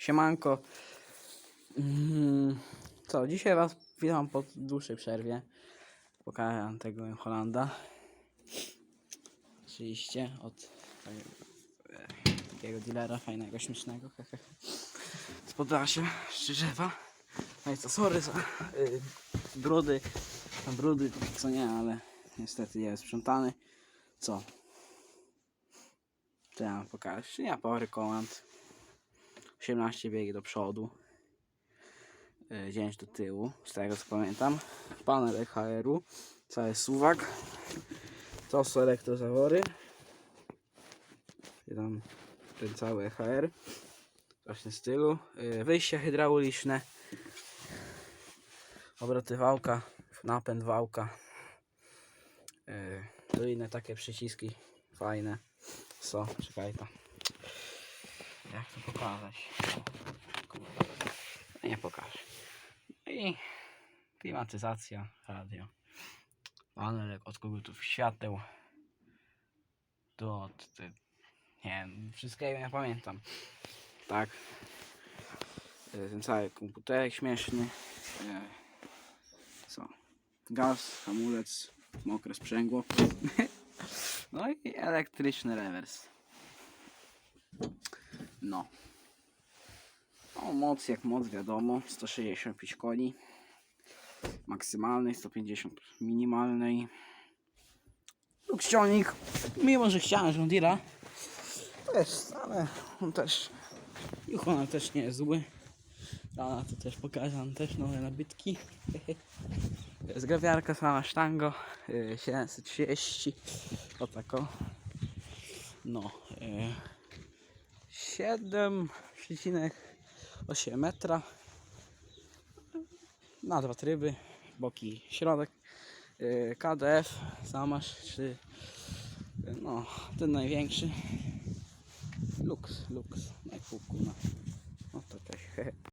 Siemanko. Mm, Co, dzisiaj was witam po dłuższej przerwie. Pokażę tego Holanda. Oczywiście od takiego dealera fajnego, śmiesznego. Z Podlasia, Szczyżewa. No i co, sorry za y, brudy. Tam brudy, co nie, ale niestety jest sprzątany. Co? Co ja mam pokazać? Nie, pory komand. 18 biegi do przodu. y, 9 do tyłu, z tego co pamiętam. Panel EHR-u, cały suwak. To są elektrozawory. I tam ten cały EHR. Właśnie z tyłu. Y, Wyjścia hydrauliczne. Obroty wałka, napęd wałka. Tu inne takie przyciski fajne. Co? Czekaj tam. Jak to pokazać? Nie pokażę. I klimatyzacja, radio. Panel od kogutów świateł. Tu od... Nie wiem, wszystkiego nie pamiętam. Tak. Y, Ten cały komputerek śmieszny. Y, Co? Gaz, hamulec, mokre sprzęgło. No i elektryczny rewers. No. No, moc jak moc, wiadomo. 165 koni. Maksymalnej, 150 minimalnej. Lukścionik. Mimo, że chciałem John. Też, ale on też... Ich ona też nie jest zły. Rana to też pokażę, on też nowe nabytki. Zgrawiarka sama sztango. y, 730. O tako. No. Y, 7,8 metra. Na dwa tryby, boki środek. Yy, KDF Samasz czy no ten największy. Lux, Lux, no.